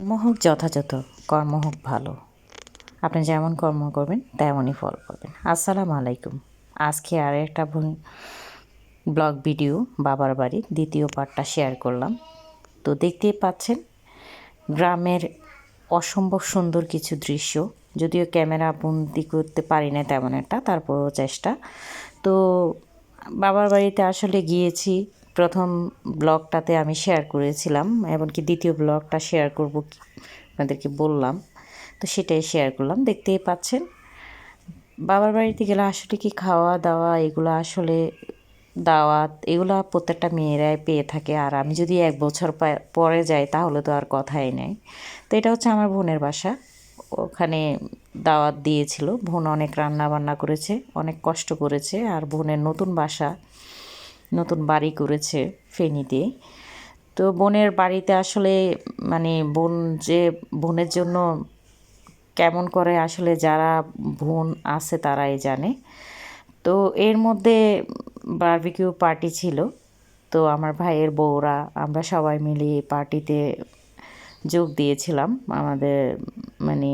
কর্ম হোক, যথাযথ কর্ম হোক, ভালো। আপনি যেমন কর্ম করবেন, তেমনই ফল পাবেন। আসসালামু আলাইকুম। আজকে আর একটা ব্লগ ভিডিও, বাবার বাড়ি, দ্বিতীয় পার্টটা শেয়ার করলাম। তো দেখতেই পাচ্ছেন, গ্রামের অসম্ভব সুন্দর কিছু দৃশ্য। যদিও ক্যামেরা বন্দি করতে পারি না তেমন একটা, তারপরও চেষ্টা। তো বাবার বাড়িতে আসলে গিয়েছি প্রথম ব্লগটাতে আমি শেয়ার করেছিলাম, এমনকি দ্বিতীয় ব্লগটা শেয়ার করব আপনাদেরকে বললাম। তো সেটাই শেয়ার করলাম, দেখতেই পাচ্ছেন। বাবার বাড়িতে গেলে আসলে কি খাওয়া দাওয়া, এগুলো আসলে দাওয়াত, এগুলো প্রত্যেকটা মেয়েরাই পেয়ে থাকে। আর আমি যদি এক বছর পরে যাই তাহলে তো আর কথাই নেই। তো এটা হচ্ছে আমার বোনের বাসা। ওখানে দাওয়াত দিয়েছিল। বোন অনেক রান্না বান্না করেছে, অনেক কষ্ট করেছে। আর বোনের নতুন বাসা। নতুন বাড়ি করেছে ফেনীতে। তো বোনের বাড়িতে আসলে মানে বোন যে, বোনের জন্য কেমন করে আসলে যারা বোন আছে তারাই জানে। তো এর মধ্যে বারবিকিউ পার্টি ছিল। তো আমার ভাইয়ের বউরা, আমরা সবাই মিলে পার্টিতে যোগ দিয়েছিলাম। আমাদের মানে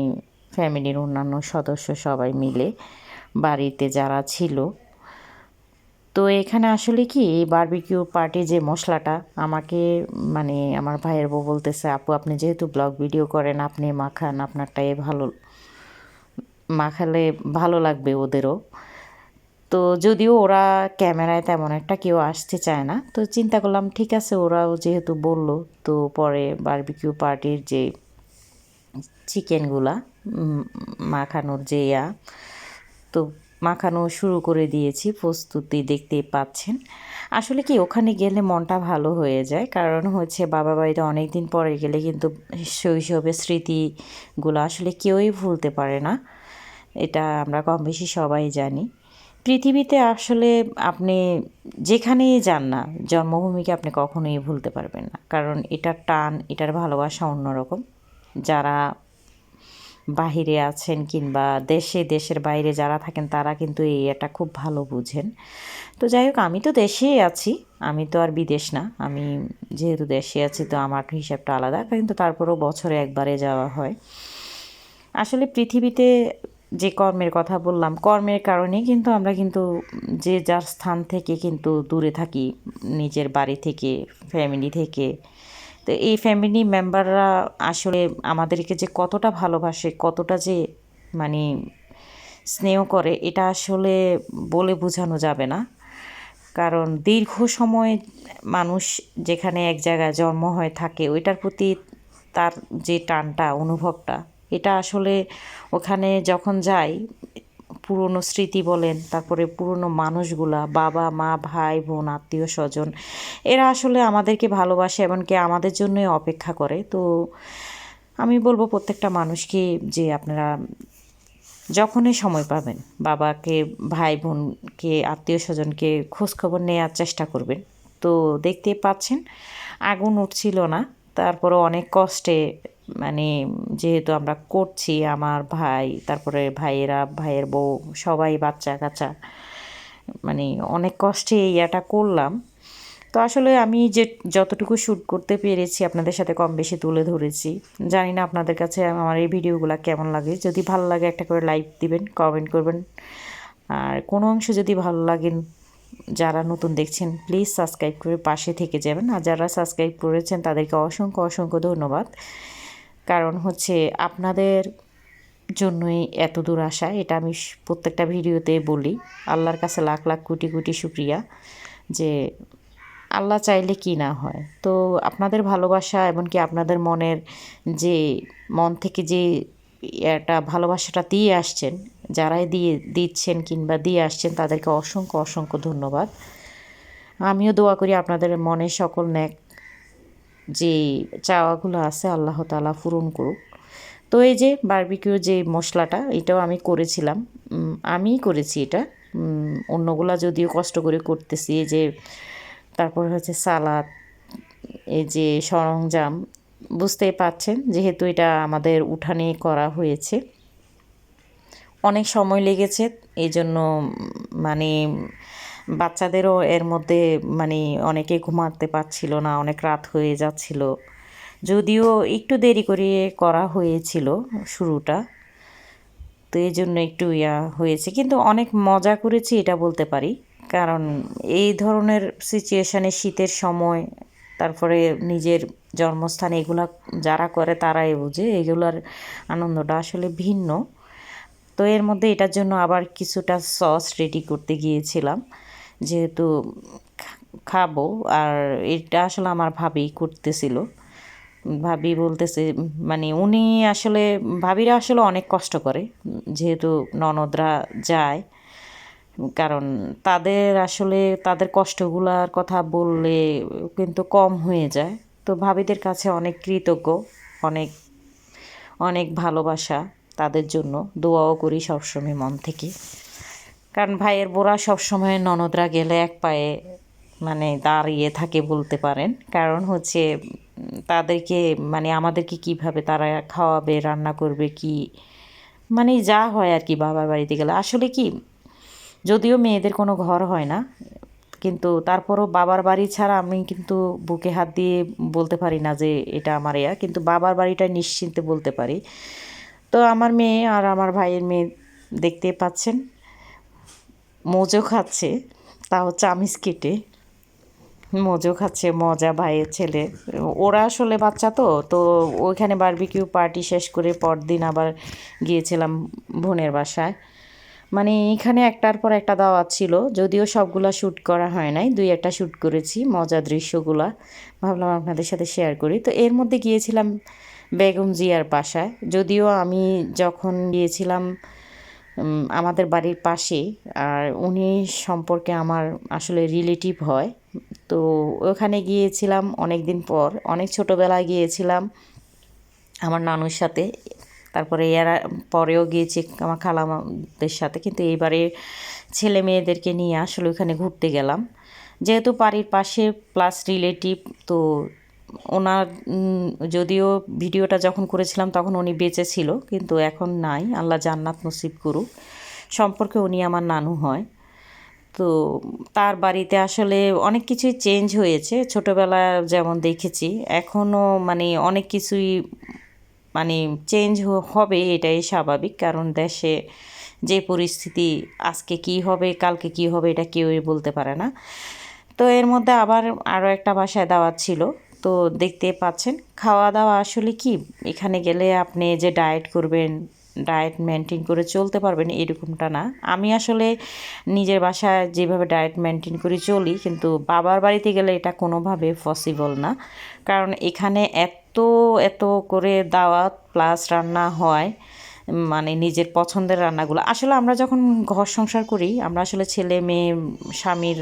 ফ্যামিলির অন্যান্য সদস্য সবাই মিলে বাড়িতে যারা ছিল তো এখানে আসলে কি, এই বারবিকিউ পার্টি যে মশলাটা, আমাকে মানে আমার ভাইয়ের বউ বলতেছে, আপু, আপনি যেহেতু ব্লগ ভিডিও করেন, আপনি মাখান আপনারটাই ভালো, মাখালে ভালো লাগবে ওদেরও। তো যদিও ওরা ক্যামেরায় তেমন একটা কেউ আসতে চায় না, তো চিন্তা করলাম, ঠিক আছে, ওরাও যেহেতু বলল, তো পরে বারবিকিউ পার্টির যে চিকেনগুলা মাখানোর যে ইয়া, তো মাখানো শুরু করে দিয়েছি, প্রস্তুতি দেখতে পাচ্ছেন। আসলে কি, ওখানে গেলে মনটা ভালো হয়ে যায়, কারণ হচ্ছে বাবা বাড়িতে অনেক দিন পরে গেলে কিন্তু শৈশবের স্মৃতিগুলো আসলে কেউই ভুলতে পারে না। এটা আমরা কম বেশি সবাই জানি। পৃথিবীতে আসলে আপনি যেখানেই যান না, জন্মভূমিকে আপনি কখনোই ভুলতে পারবেন না। কারণ এটার টান, এটার ভালোবাসা অন্যরকম। যারা বাহিরে আছেন কিংবা দেশে, দেশের বাইরে যারা থাকেন, তারা কিন্তু এই এটা খুব ভালো বুঝেন। তো যাই হোক, আমি তো দেশেই আছি, আমি তো আর বিদেশ না। আমি যেহেতু দেশে আছি, তো আমার হিসাবটা আলাদা, কিন্তু তারপরেও বছরে একবারে যাওয়া হয়। আসলে পৃথিবীতে যে কর্মের কথা বললাম, কর্মের কারণে কিন্তু আমরা কিন্তু যে যার স্থান থেকে কিন্তু দূরে থাকি, নিজের বাড়ি থেকে ফ্যামিলি থেকে তো এই ফ্যামিলি মেম্বাররা আসলে আমাদেরকে যে কতটা ভালোবাসে, কতটা যে মানে স্নেহ করে, এটা আসলে বলে বোঝানো যাবে না। কারণ দীর্ঘ সময় মানুষ যেখানে এক জায়গায় জন্ম হয়ে থাকে, ওইটার প্রতি তার যে টানটা, অনুভবটা, এটা আসলে ওখানে যখন যাই পুরনো স্মৃতি বলেন, তারপরে পুরনো মানুষগুলা, বাবা, মা, ভাই, বোন, আত্মীয়, স্বজন, এরা আসলে আমাদেরকে ভালোবাসে এমনকি আমাদের জন্যই অপেক্ষা করে। তো আমি বলব প্রত্যেকটা মানুষকে যে আপনারা যখনই সময় পাবেন বাবাকে, ভাই, বোনকে, আত্মীয় স্বজনকে খোঁজখবর নেওয়ার চেষ্টা করবেন। তো দেখতে পাচ্ছেন, আগুন উঠছিল না তারপরে অনেক কষ্টে মানে যেহেতু আমরা করছি, আমার ভাই, তারপরে ভাইয়েরা, ভাইয়ের বউ, সবাই বাচ্চা কাচ্চা মানে অনেক কষ্টে ইয়াটা করলাম। তো আসলে আমি যে যতটুকু শ্যুট করতে পেরেছি, আপনাদের সাথে কম বেশি তুলে ধরেছি। জানি না আপনাদের কাছে আমার এই ভিডিওগুলো কেমন লাগে। যদি ভালো লাগে একটা করে লাইক দিবেন, কমেন্ট করবেন। আর কোনো অংশ যদি ভালো লাগেন যারা নতুন দেখছেন, প্লিজ সাবস্ক্রাইব করে পাশে থেকে যাবেন। আর যারা সাবস্ক্রাইব করেছেন, তাদেরকে অসংখ্য অসংখ্য ধন্যবাদ। কারণ হচ্ছে আপনাদের জন্যই এত দূর আসা, এটা আমি প্রত্যেকটা ভিডিওতে বলি। আল্লাহর কাছে লাখ লাখ কোটি কোটি শুক্রিয়া যে আল্লাহ চাইলে কি না হয়। তো আপনাদের ভালোবাসা এমনকি আপনাদের মনের যে মন থেকে যে একটা ভালোবাসাটা দিয়ে আসছেন, যারাই দিয়ে দিচ্ছেন কিংবা দিয়ে আসছেন, তাদেরকে অসংখ্য অসংখ্য ধন্যবাদ। আমিও দোয়া করি আপনাদের মনে সকল ন্যাক যে চাওয়াগুলো আছে আল্লাহ তালা পূরণ করুক। তো এই যে বার্বিকিউ যে মশলাটা, এটাও আমি করেছিলাম। আমিই করেছি এটা। অন্যগুলা যদিও কষ্ট করে করতেছি, এই যে তারপর হচ্ছে সালাদ, এই যে সরঞ্জাম, বুঝতেই পাচ্ছেন যেহেতু এটা আমাদের উঠানে করা হয়েছে। অনেক সময় লেগেছে, এই জন্য মানে বাচ্চাদেরও এর মধ্যে মানে অনেকে ঘুমাতে পারছিল না, অনেক রাত হয়ে যাচ্ছিল। যদিও একটু দেরি করে করা হয়েছিল শুরুটা, তো এই জন্য একটু ইয়া হয়েছে। কিন্তু অনেক মজা করেছি এটা বলতে পারি। কারণ এই ধরনের সিচুয়েশানে শীতের সময়, তারপরে নিজের জন্মস্থান এগুলা যারা করে তারাই বুঝে, এগুলার আনন্দটা আসলে ভিন্ন। তো এর মধ্যে এটার জন্য আবার কিছুটা সস রেডি করতে গিয়েছিলাম। যেহেতু খাব, আর এটা আসলে আমার ভাবি করতেছিল। ভাবি বলতেছে মানে উনি আসলে, ভাবিরা আসলে অনেক কষ্ট করে, যেহেতু ননদরা যায়। কারণ তাদের আসলে, তাদের কষ্টগুলার কথা বললে কিন্তু কম হয়ে যায়। তো ভাবিদের কাছে অনেক কৃতজ্ঞ, অনেক অনেক ভালোবাসা তাদের জন্য। দোয়াও করি সবসময় মন থেকে। কারণ ভাইয়ের বোরা সবসময় ননদরা গেলে এক পায়ে মানে দাঁড়িয়ে থাকে বলতে পারেন। কারণ হচ্ছে, তাদেরকে মানে আমাদেরকে কীভাবে তারা খাওয়াবে, রান্না করবে, কি মানে যা হয় আর কি বাবার বাড়িতে গেলে। আসলে কি, যদিও মেয়েদের কোনো ঘর হয় না, কিন্তু তারপরও বাবার বাড়ি ছাড়া আমি কিন্তু বুকে হাত দিয়ে বলতে পারি না যে এটা আমার ইয়া, কিন্তু বাবার বাড়িটা নিশ্চিন্তে বলতে পারি। তো আমার মেয়ে আর আমার ভাইয়ের মেয়ে দেখতে পাচ্ছেন। মোজো খাচ্ছে, তাও চামিচ কেটে। মজো খাচ্ছে, মজা ভাইয়ের ছেলে। ওরা আসলে বাচ্চা তো তো ওইখানে বারবিকিউ পার্টি শেষ করে পরদিন আবার গিয়েছিলাম বোনের বাসায়। মানে এখানে একটার পর একটা দাওয়াত ছিল, যদিও সবগুলা শ্যুট করা হয় নাই, দুই একটা শ্যুট করেছি মজা দৃশ্যগুলা। ভাবলাম আপনাদের সাথে শেয়ার করি। তো এর মধ্যে গিয়েছিলাম বেগম জিয়ার বাসায়, যদিও আমি যখন গিয়েছিলাম আমাদের বাড়ির পাশে আর উনি সম্পর্কে আমার আসলে রিলেটিভ হয়। তো ওখানে গিয়েছিলাম অনেক দিন পর, অনেক ছোটোবেলায় গিয়েছিলাম আমার নানুর সাথে। তারপরে এর, পরেও গিয়েছি আমার খালামাদের সাথে, কিন্তু এইবারে ছেলে মেয়েদেরকে নিয়ে আসলে ওখানে ঘুরতে গেলাম। যেহেতু বাড়ির পাশে প্লাস রিলেটিভ তো ওনার যদিও ভিডিওটা যখন করেছিলাম তখন উনি বেঁচে ছিল, কিন্তু এখন নাই। আল্লাহ জান্নাত নসিব করুক। সম্পর্কে উনি আমার নানু হয়। তো তার বাড়িতে আসলে অনেক কিছুই চেঞ্জ হয়েছে। ছোটোবেলা যেমন দেখেছি, এখনও মানে অনেক কিছুই মানে চেঞ্জ হবে এটাই স্বাভাবিক। কারণ দেশে যে পরিস্থিতি, আজকে কি হবে, কালকে কি হবে, এটা কেউই বলতে পারে না। তো এর মধ্যে আবার আরও একটা বাসায় দাওয়াত ছিল। তো দেখতে পাচ্ছেন। খাওয়া দাওয়া আসলে কি? এখানে গেলে আপনি যে ডায়েট করবেন ডায়েট মেনটেন করে চলতে পারবেন এরকমটা না। আমি আসলে নিজের বাসায় যেভাবে ডায়েট মেনটেন করে চলি, কিন্তু বাবার বাড়িতে গেলে এটা কোনোভাবে পসিবল না। কারণ এখানে এত এত করে দাওয়াত প্লাস রান্না হয় মানে নিজের পছন্দের রান্নাগুলো। আসলে আমরা যখন ঘর সংসার করি, আমরা আসলে ছেলে, মেয়ে, স্বামীর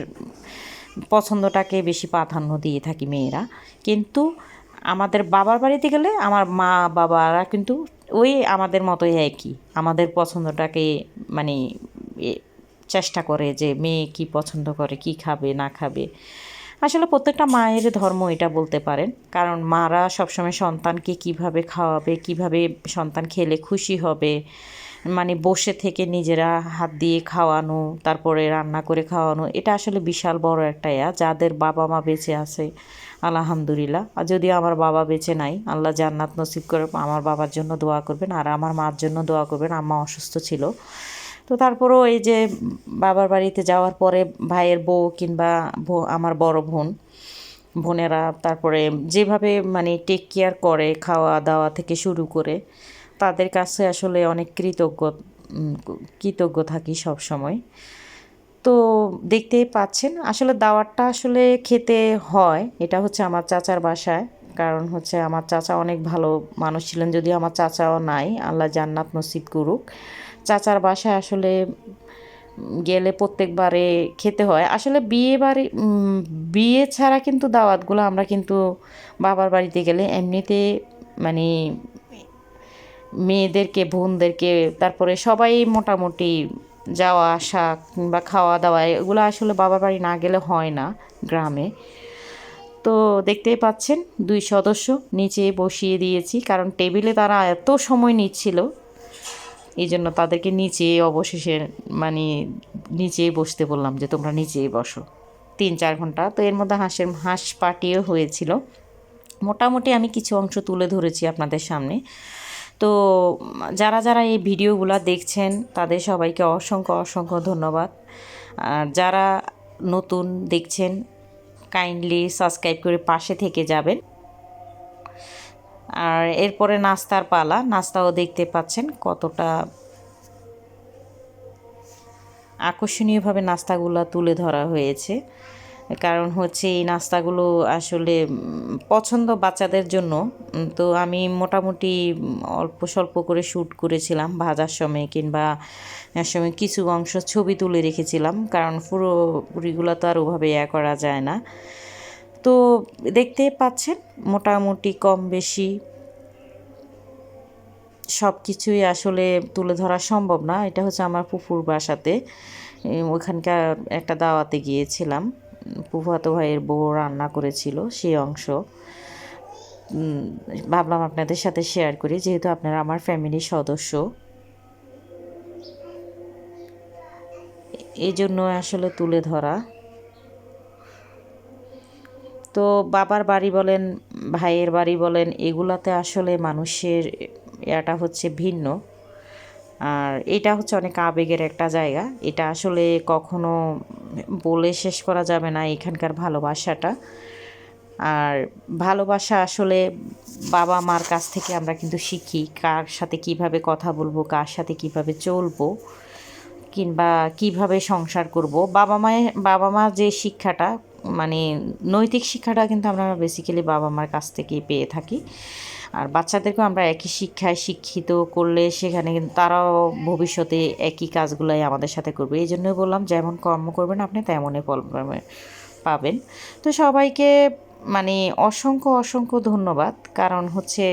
পছন্দটাকে বেশি প্রাধান্য দিয়ে থাকি মেয়েরা। কিন্তু আমাদের বাবার বাড়িতে গেলে আমার মা, বাবারা কিন্তু ওই আমাদের মতোই একই। আমাদের পছন্দটাকে মানে চেষ্টা করে যে মেয়ে কি পছন্দ করে, কি খাবে, না খাবে। আসলে প্রত্যেকটা মায়ের ধর্ম এটা বলতে পারেন। কারণ মারা সবসময় সন্তানকে কীভাবে খাওয়াবে, কীভাবে সন্তান খেলে খুশি হবে মানে বসে থেকে নিজেরা হাত দিয়ে খাওয়ানো, তারপরে রান্না করে খাওয়ানো, এটা আসলে বিশাল বড় একটা ইয়া, যাদের বাবা মা বেঁচে আছে, আলহামদুলিল্লাহ। আর যদি আমার বাবা বেঁচে নাই, আল্লাহ জান্নাত নসিব করে আমার বাবার জন্য দোয়া করবেন, আর আমার মার জন্য দোয়া করবেন, আম্মা অসুস্থ ছিল। তো তারপরও এই যে বাবার বাড়িতে যাওয়ার পরে ভাইয়ের বউ কিংবা আমার বড় বোন, বোনেরা তারপরে যেভাবে মানে টেক কেয়ার করে খাওয়া দাওয়া থেকে শুরু করে তাদের কাছে আসলে অনেক কৃতজ্ঞ কৃতজ্ঞ থাকি সব সময় তো দেখতেই পাচ্ছেন, আসলে দাওয়াতটা আসলে খেতে হয়, এটা হচ্ছে আমার চাচার বাসায়। কারণ হচ্ছে আমার চাচা অনেক ভালো মানুষ ছিলেন যদি আমার চাচাও নাই, আল্লাহ জান্নাত নসিব করুক। চাচার বাসায় আসলে গেলে প্রত্যেকবারে খেতে হয়। আসলে বিয়ে বাড়ি বিয়ে ছাড়া কিন্তু দাওয়াতগুলো আমরা কিন্তু বাবার বাড়িতে গেলে এমনিতে মানে মেয়েদেরকে, বোনদেরকে, তারপরে সবাই মোটামুটি যাওয়া, আসা কিংবা খাওয়া দাওয়া, এগুলো আসলে বাবার বাড়ি না গেলে হয় না গ্রামে। তো দেখতেই পাচ্ছেন, দুই সদস্য নিচে বসিয়ে দিয়েছি, কারণ টেবিলে তারা এত সময় নিচ্ছিল, এই জন্য তাদেরকে নিচে অবশেষে মানে নিচেই বসতে বললাম যে তোমরা নিচেই বসো। তিন চার ঘণ্টা, তো এর মধ্যে হাঁসের, হাঁস পাটিও হয়েছিল। মোটামুটি আমি কিছু অংশ তুলে ধরেছি আপনাদের সামনে। তো, যারা যারা এই ভিডিওগুলো দেখছেন, তাদের সবাইকে অসংখ্য অসংখ্য ধন্যবাদ। আর যারা নতুন দেখছেন কাইন্ডলি সাবস্ক্রাইব করে পাশে থেকে যাবেন। আর এরপরে নাস্তার পালা, নাস্তাও দেখতে পাচ্ছেন কতটা আকর্ষণীয়ভাবে নাস্তাগুলো তুলে ধরা হয়েছে। কারণ হচ্ছে এই নাস্তাগুলো আসলে পছন্দ বাচ্চাদের জন্য। তো আমি মোটামুটি অল্প স্বল্প করে শ্যুট করেছিলাম ভাজার সময় কিংবা সময় কিছু অংশ ছবি তুলে রেখেছিলাম। কারণ পুরো পুরিগুলো তো আর ওভাবে ইয়া করা যায় না। তো দেখতেই পাচ্ছেন, মোটামুটি কম বেশি সব কিছুই আসলে তুলে ধরা সম্ভব না। এটা হচ্ছে আমার পুকুর বাসাতে। ওখানকার একটা দাওয়াতে গিয়েছিলাম। ফুফাতো ভাইয়ের বউ রান্না করেছিল, সেই অংশ। ভাবলাম আপনাদের সাথে শেয়ার করি, যেহেতু আপনারা আমার ফ্যামিলির সদস্য। এই জন্য আসলে তুলে ধরা। তো বাবার বাড়ি বলেন, ভাইয়ের বাড়ি বলেন, এগুলাতে আসলে মানুষের এটা হচ্ছে ভিন্ন। আর এটা হচ্ছে অনেক আবেগের একটা জায়গা। এটা আসলে কখনো বলে শেষ করা যাবে না এখানকার ভালোবাসাটা। আর ভালোবাসা আসলে বাবা মার কাছ থেকে আমরা কিন্তু শিখি, কার সাথে কীভাবে কথা বলব, কার সাথে কীভাবে চলবো, কিংবা কীভাবে সংসার করব। বাবা মায়ের বাবা মা যে শিক্ষাটা মানে নৈতিক শিক্ষাটা কিন্তু আমরা বেসিক্যালি বাবা মার কাছ থেকেই পেয়ে থাকি। আর বাচ্চাদেরকেও আমরা একই শিক্ষায় শিক্ষিত করলে সেখানে কিন্তু তারাও ভবিষ্যতে একই কাজগুলাই আমাদের সাথে করবে। এই জন্যই বললাম, যেমন কর্ম করবেন আপনি, তেমনই ফল পাবেন। তো সবাইকে মানে অসংখ্য অসংখ্য ধন্যবাদ। কারণ হচ্ছে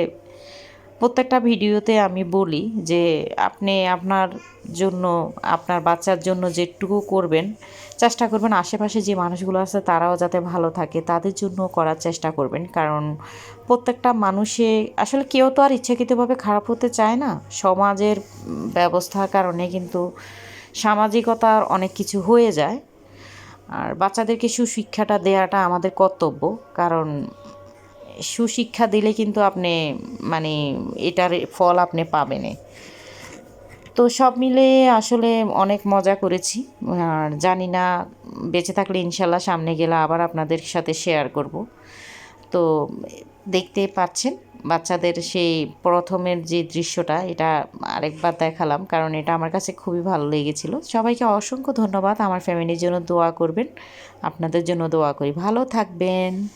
প্রত্যেকটা ভিডিওতে আমি বলি যে আপনি আপনার জন্য, আপনার বাচ্চার জন্য যেটুকু করবেন চেষ্টা করবেন আশেপাশে যে মানুষগুলো আছে তারাও যাতে ভালো থাকে, তাদের জন্য করার চেষ্টা করবেন। কারণ প্রত্যেকটা মানুষে, আসলে কেউ তো আর ইচ্ছাকৃতভাবে খারাপ হতে চায় না। সমাজের ব্যবস্থার কারণে কিন্তু সামাজিকতার অনেক কিছু হয়ে যায়। আর বাচ্চাদেরকে সুশিক্ষাটা দেওয়াটা আমাদের কর্তব্য। কারণ সুশিক্ষা দিলে কিন্তু আপনি মানে এটার ফল আপনি পাবেনই। তো সব মিলে আসলে অনেক মজা করেছি। আর জানি না, বেঁচে থাকলে ইনশাল্লাহ সামনে গেলে আবার আপনাদের সাথে শেয়ার করব। তো দেখতে পাচ্ছেন, বাচ্চাদের সেই প্রথমের যে দৃশ্যটা, এটা আরেকবার দেখালাম। কারণ এটা আমার কাছে খুবই ভালো লেগেছিল। সবাইকে অসংখ্য ধন্যবাদ। আমার ফ্যামিলির জন্য দোয়া করবেন। আপনাদের জন্য দোয়া করি। ভালো থাকবেন।